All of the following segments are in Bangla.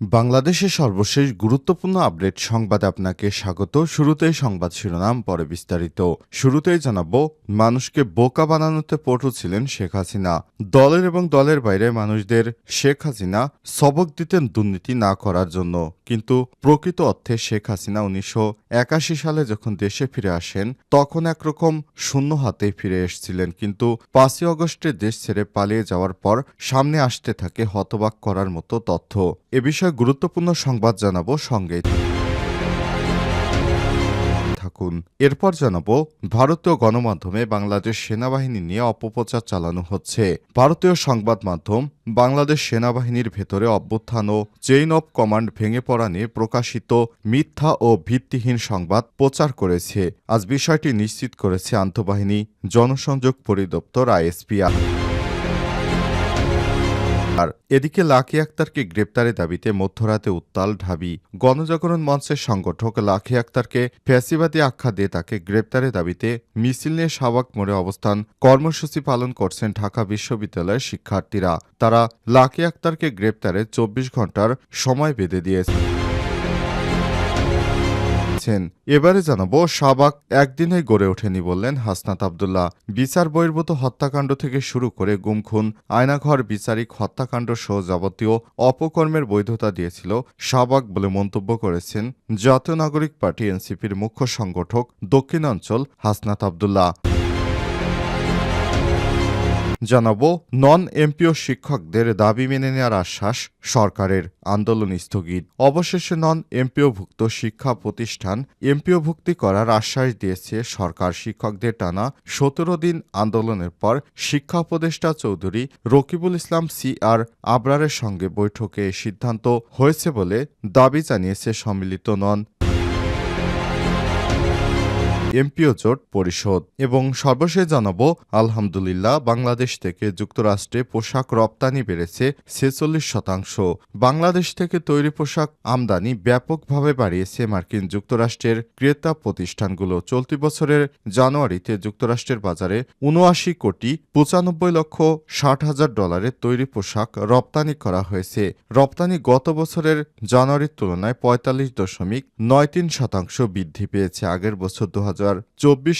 বাংলাদেশের সর্বশেষ গুরুত্বপূর্ণ আপডেট সংবাদে আপনাকে স্বাগত। শুরুতেই সংবাদ শিরোনাম, পরে বিস্তারিত। শুরুতেই জানাব, মানুষকে বোকা বানানোতে পটু ছিলেন শেখ হাসিনা। দলের এবং দলের বাইরে মানুষদের শেখ হাসিনা সবক দিতেন দুর্নীতি না করার জন্য। কিন্তু প্রকৃত অর্থে শেখ হাসিনা উনিশশো একাশি সালে যখন দেশে ফিরে আসেন, তখন একরকম শূন্য হাতে ফিরে এসেছিলেন। কিন্তু পাঁচই অগস্টে দেশ ছেড়ে পালিয়ে যাওয়ার পর সামনে আসতে থাকে হতবাক করার মতো তথ্য। এ বিষয়ে গুরুত্বপূর্ণ সংবাদ জানাব সঙ্গে থাকুন। এরপর জানাব, ভারতীয় গণমাধ্যমে বাংলাদেশ সেনাবাহিনী নিয়ে অপপ্রচার চালানো হচ্ছে। ভারতীয় সংবাদ মাধ্যম বাংলাদেশ সেনাবাহিনীর ভেতরে অভ্যুত্থান ও চেইন অব কমান্ড ভেঙে পড়া নিয়ে প্রকাশিত মিথ্যা ও ভিত্তিহীন সংবাদ প্রচার করেছে। আজ বিষয়টি নিশ্চিত করেছে আন্তঃবাহিনী জনসংযোগ পরিদপ্তর আইএসপিআর। আর এদিকে লাকি আক্তারকে গ্রেপ্তারের দাবিতে মধ্যরাতে উত্তাল ঢাবি গণজাগরণ মঞ্চের সংগঠক লাকি আক্তারকে ফ্যাসিবাদী আখ্যা দিয়ে তাকে গ্রেপ্তারের দাবিতে মিছিল নিয়ে সাবাক মোড়ে অবস্থান কর্মসূচি পালন করছেন ঢাকা বিশ্ববিদ্যালয়ের শিক্ষার্থীরা। তারা লাকি আক্তারকে গ্রেপ্তারে চব্বিশ ঘণ্টার সময় বেঁধে দিয়েছে। দিয়েছেন এবারে জানাব শাবাক একদিনে গড়ে ওঠেনি, বললেন হাসনাত আবদুল্লাহ। বিচার বহির্ভূত হত্যাকাণ্ড থেকে শুরু করে গুমখুন আয়নাঘর, বিচারিক হত্যাকাণ্ড সহ যাবতীয় অপকর্মের বৈধতা দিয়েছিল শাবাক বলে মন্তব্য করেছেন জাতীয় নাগরিক পার্টি এনসিপির মুখ্য সংগঠক দক্ষিণাঞ্চল হাসনাত আবদুল্লাহ। জানাব নন এমপিও শিক্ষকদের দাবি মেনে নেওয়ার আশ্বাস সরকারের আন্দোলন স্থগিত। অবশেষে নন এমপিওভুক্ত শিক্ষা প্রতিষ্ঠান এমপিওভুক্তি করার আশ্বাস দিয়েছে সরকার। শিক্ষকদের টানা সতেরো দিন আন্দোলনের পর শিক্ষা উপদেষ্টা চৌধুরী রকিবুল ইসলাম সি আর আবরারের সঙ্গে বৈঠকে সিদ্ধান্ত হয়েছে বলে দাবি জানিয়েছে সম্মিলিত নন এমপিও জোট পরিষদ এবং সর্বশেষ জানাব, আলহামদুলিল্লাহ, বাংলাদেশ থেকে যুক্তরাষ্ট্রে পোশাক রপ্তানি বেড়েছে ছেচল্লিশ শতাংশ। বাংলাদেশ থেকে তৈরি পোশাক আমদানি ব্যাপকভাবে বাড়িয়েছে মার্কিন যুক্তরাষ্ট্রের ক্রেতা প্রতিষ্ঠানগুলো। চলতি বছরের জানুয়ারিতে যুক্তরাষ্ট্রের বাজারে উনআশি কোটি পঁচানব্বই লক্ষ ষাট হাজার ডলারের তৈরি পোশাক রপ্তানি করা হয়েছে। রপ্তানি গত বছরের জানুয়ারির তুলনায় পঁয়তাল্লিশ দশমিক নয় তিন শতাংশ বৃদ্ধি পেয়েছে। আগের বছর দু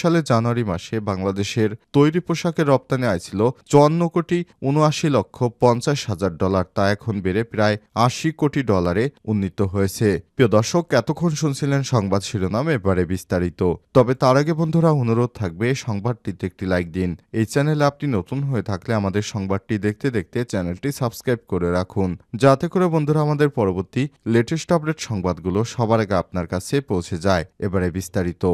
সালে জানুয়ারি মাসে বাংলাদেশের তৈরি পোশাকের রপ্তানি আয় ছিল চুয়ান্ন কোটি উনআশি লক্ষ পঞ্চাশ হাজার ডলার, তা এখন বেড়ে প্রায় আশি কোটি ডলারে উন্নীত হয়েছে। প্রিয় দর্শক, এতক্ষণ শুনছিলেন সংবাদ শিরোনাম, এবারে বিস্তারিত। তবে তার আগে বন্ধুরা, অনুরোধ থাকবে সংবাদটিতে একটি লাইক দিন। এই চ্যানেলে আপনি নতুন হয়ে থাকলে আমাদের সংবাদটি দেখতে দেখতে চ্যানেলটি সাবস্ক্রাইব করে রাখুন। যাতে করে বন্ধুরা, আমাদের পরবর্তী লেটেস্ট আপডেট সংবাদগুলো সবার আগে আপনার কাছে পৌঁছে যায়। এবারে বিস্তারিত।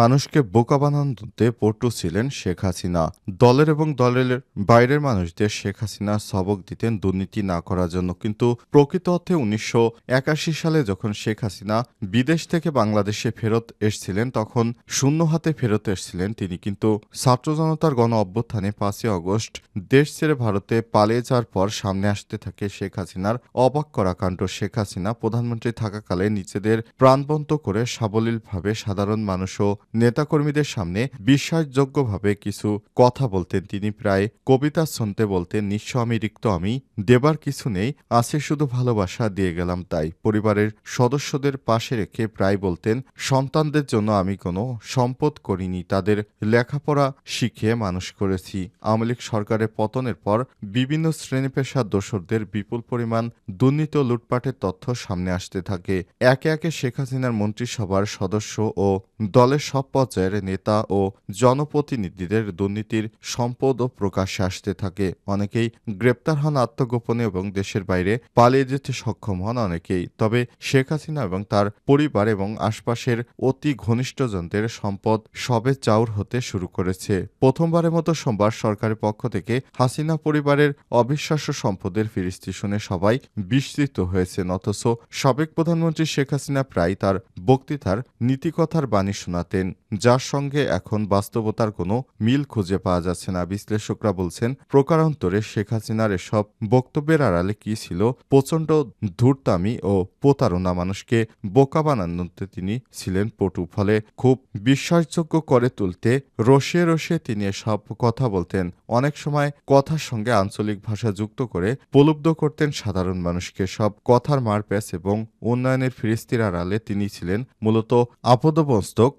মানুষকে বোকা বানানোতে পটু ছিলেন শেখ হাসিনা। দলের এবং দলের বাইরের মানুষদের শেখ হাসিনা সবক দিতেন দুর্নীতি না করার জন্য। কিন্তু প্রকৃত অর্থে উনিশশো একাশি সালে যখন শেখ হাসিনা বিদেশ থেকে বাংলাদেশে ফেরত এসছিলেন, তখন শূন্য হাতে ফেরত এসছিলেন তিনি। কিন্তু ছাত্র জনতার গণ অভ্যুত্থানে পাঁচই অগস্ট দেশ ছেড়ে ভারতে পালিয়ে যাওয়ার পর সামনে আসতে থাকে শেখ হাসিনার অবাক করা কাণ্ড। শেখ হাসিনা প্রধানমন্ত্রী থাকাকালে নিজেদের প্রাণবন্ত করে সাবলীলভাবে সাধারণ মানুষও নেতাকর্মীদের সামনে বিশ্বাসযোগ্যভাবে কিছু কথা বলতেন তিনি প্রায় কবিতা শুনতে বলতেন, নিঃস্ব আমি, রিক্ত আমি, দেবার কিছু নেই, আছে শুধু ভালোবাসা, দিয়ে গেলাম তাই। পরিবারের সদস্যদের পাশে রেখে প্রায় বলতেন, সন্তানদের জন্য আমি কোনো সম্পদ করিনি, তাদের লেখাপড়া শিখিয়ে মানুষ করেছি। আওয়ামী লীগ সরকারের পতনের পর বিভিন্ন শ্রেণি পেশার দোসরদের বিপুল পরিমাণ দুর্নীতি লুটপাটের তথ্য সামনে আসতে থাকে। একে একে শেখ হাসিনার মন্ত্রিসভার সদস্য ও দলের সব পর্যায়ের নেতা ও জনপ্রতিনিধিদের দুর্নীতির সম্পদও প্রকাশ্যে আসতে থাকে। অনেকেই গ্রেপ্তার হন আত্মগোপনে এবং দেশের বাইরে পালিয়ে যেতে সক্ষম হন অনেকেই। তবে শেখ হাসিনা এবং তার পরিবার এবং আশপাশের অতি ঘনিষ্ঠজনদের সম্পদ সবে চাউর হতে শুরু করেছে। প্রথমবারের মতো সোমবার সরকারের পক্ষ থেকে হাসিনা পরিবারের অবিশ্বাস্য সম্পদের ফিরিস্তি শুনে সবাই বিস্মিত হয়েছেন। অথচ সাবেক প্রধানমন্ত্রী শেখ হাসিনা প্রায় তার বক্তৃতার নীতিকথার বাণী then যার সঙ্গে এখন বাস্তবতার কোনো মিল খুঁজে পাওয়া যাচ্ছে না, বিশ্লেষকরা বলছেন। প্রকারান্তরে শেখ হাসিনার এসব বক্তব্যের আড়ালে কি ছিল? প্রচণ্ড ধূর্তামি ও প্রতারণা মানুষকে বোকা বানানোতে তিনি ছিলেন পটু, ফলে খুব বিশ্বাসযোগ্য করে তুলতে রসিয়ে রসিয়ে তিনি এসব কথা বলতেন। অনেক সময় কথার সঙ্গে আঞ্চলিক ভাষা যুক্ত করে প্রলুব্ধ করতেন সাধারণ মানুষকে। সব কথার মারপ্যাচ এবং উন্নয়নের ফিরিস্তির আড়ালে তিনি ছিলেন মূলত আপদমস্তক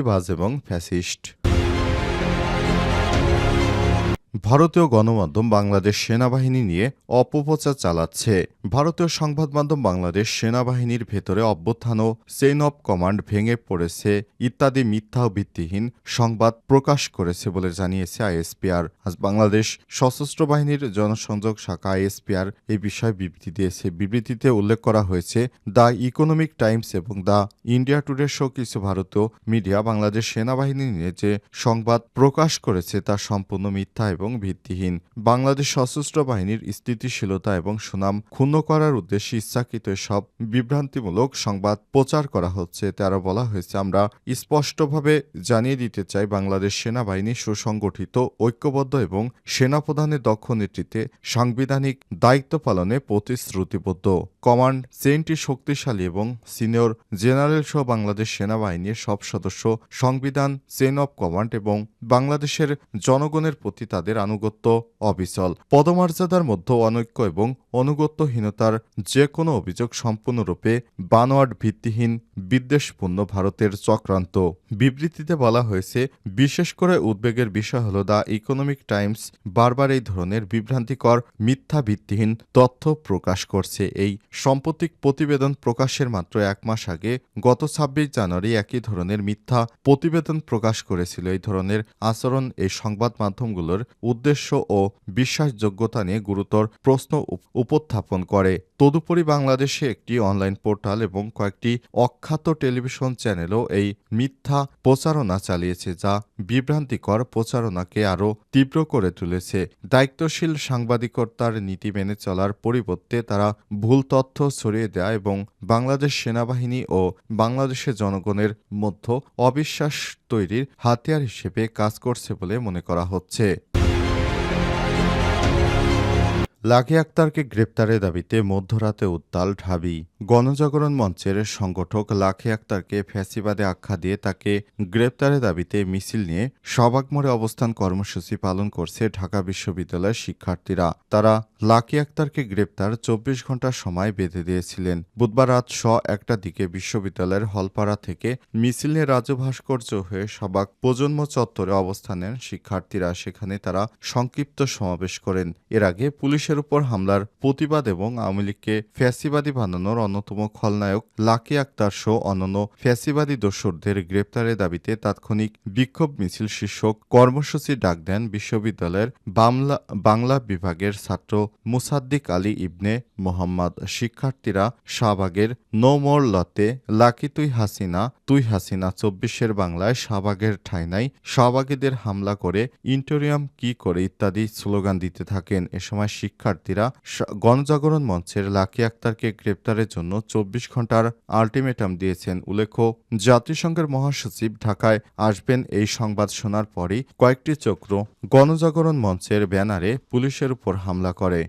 দুর্নীতিবাজ এবং ফ্যাসিস্ট ভারতীয় গণমাধ্যম বাংলাদেশ সেনাবাহিনী নিয়ে অপপ্রচার চালাচ্ছে। ভারতীয় সংবাদ মাধ্যম বাংলাদেশ সেনাবাহিনীর ভেতরে অভ্যুত্থান ও চেইন অব কমান্ড ভেঙে পড়েছে ইত্যাদি মিথ্যা ও ভিত্তিহীন সংবাদ প্রকাশ করেছে বলে জানিয়েছে আইএসপিআর। আজ বাংলাদেশ সশস্ত্র বাহিনীর জনসংযোগ শাখা আইএসপিআর এই বিষয়ে বিবৃতি দিয়েছে। বিবৃতিতে উল্লেখ করা হয়েছে, দ্য ইকোনমিক টাইমস এবং দ্য ইন্ডিয়া টুডে শো কিছু ভারতীয় মিডিয়া বাংলাদেশ সেনাবাহিনী নিয়ে যে সংবাদ প্রকাশ করেছে তা সম্পূর্ণ মিথ্যা এবং ভিত্তিহীন। বাংলাদেশ সশস্ত্র বাহিনীর স্থিতিশীলতা এবং সুনাম ক্ষুণ্ণ করার উদ্দেশ্যে ইচ্ছাকৃত সব বিভ্রান্তিমূলক সংবাদ প্রচার করা হচ্ছে তারা বলা হয়েছে। আমরা স্পষ্টভাবে জানিয়ে দিতে চাই, বাংলাদেশ সেনাবাহিনী সুসংগঠিত, ঐক্যবদ্ধ এবং সেনাপ্রধানের দক্ষ নেতৃত্বে সাংবিধানিক দায়িত্ব পালনে প্রতিশ্রুতিবদ্ধ। কমান্ড চেইনটি শক্তিশালী এবং সিনিয়র জেনারেল সহ বাংলাদেশ সেনাবাহিনীর সব সদস্য সংবিধান, চেইন অব কমান্ড এবং বাংলাদেশের জনগণের প্রতি তাদের আনুগত্য অবিচল। পদমর্যাদার মধ্যে অনৈক্য এবং অনুগত্যহীনতার যে কোনো অভিযোগ সম্পূর্ণরূপে বানোয়াট ভিত্তিহীন বিদ্বেষপূর্ণ ভারতের চক্রান্ত। বিবৃতিতে বলা হয়েছে, বিশেষ করে উদ্বেগের বিষয় হল দ্য ইকোনমিক টাইমস বারবার এই ধরনের বিভ্রান্তিকর মিথ্যা ভিত্তিহীন তথ্য প্রকাশ করছে। এই সাম্প্রতিক প্রতিবেদন প্রকাশের মাত্র এক মাস আগে, গত ছাব্বিশ জানুয়ারি একই ধরনের মিথ্যা প্রতিবেদন প্রকাশ করেছিল। এই ধরনের আচরণ এই সংবাদ মাধ্যমগুলোর উদ্দেশ্য ও বিশ্বাসযোগ্যতা নিয়ে গুরুতর প্রশ্ন উপস্থাপন করে। তদুপরি বাংলাদেশে একটি অনলাইন পোর্টাল এবং কয়েকটি অখ্যাত টেলিভিশন চ্যানেলও এই মিথ্যা প্রচারণা চালিয়েছে, যা বিভ্রান্তিকর প্রচারণাকে আরও তীব্র করে তুলেছে। দায়িত্বশীল সাংবাদিকতার নীতি মেনে চলার পরিবর্তে তারা ভুল তথ্য ছড়িয়ে দেয় এবং বাংলাদেশ সেনাবাহিনী ও বাংলাদেশের জনগণের মধ্যে অবিশ্বাস তৈরির হাতিয়ার হিসেবে কাজ করছে বলে মনে করা হচ্ছে। লাখি আক্তারকে গ্রেপ্তারের দাবিতে মধ্যরাতে উত্তাল ঢাবি। গণজাগরণ মঞ্চের সংগঠক লাখি আক্তারকে ফ্যাসিবাদে আখ্যা দিয়ে তাকে গ্রেপ্তারের দাবিতে মিছিল নিয়ে সবাকমোড়ে অবস্থান কর্মসূচি পালন করছে ঢাকা বিশ্ববিদ্যালয়ের শিক্ষার্থীরা। তারা লাকি আক্তারকে গ্রেপ্তার চব্বিশ ঘণ্টা সময় বেঁধে দিয়েছিলেন। বুধবার রাত স একটা দিকে বিশ্ববিদ্যালয়ের হলপাড়া থেকে মিছিল নিয়ে রাজু ভাস্কর্য হয়ে সবাক প্রজন্ম চত্বরে অবস্থান নেন শিক্ষার্থীরা সেখানে তারা সংক্ষিপ্ত সমাবেশ করেন। এর আগে পুলিশের উপর হামলার প্রতিবাদ এবং আওয়ামী লীগকে ফ্যাসিবাদী বানানোর অন্যতম খলনায়ক লাকি আক্তার সহ অন্যান্য ফ্যাসিবাদী দোসরদের গ্রেপ্তারের দাবিতে তাৎক্ষণিক বিক্ষোভ মিছিল শীর্ষক কর্মসূচি ডাক দেন বিশ্ববিদ্যালয়ের বাংলা বিভাগের ছাত্র মুসাদ্দিক আলী ইবনে মোহাম্মদ শিক্ষার্থীরা শাহবাগের নো লতে লাকি তুই হাসিনা তুই হাসিনা চব্বিশের বাংলায় শাহবাগের ঠাঁই নাই শাহবাগীদের হামলা করে ইন্টোরিয়াম কি করে ইত্যাদি স্লোগান দিতে থাকেন। এ সময় শিক্ষার্থীরা গণজাগরণ মঞ্চের লাকি আক্তারকে গ্রেপ্তারের জন্য চব্বিশ ঘণ্টার আলটিমেটাম দিয়েছেন উল্লেখ্য, জাতিসংঘের মহাসচিব ঢাকায় আসবেন এই সংবাদ শোনার পরই কয়েকটি চক্র গণজাগরণ মঞ্চের ব্যানারে পুলিশের উপর হামলা করে।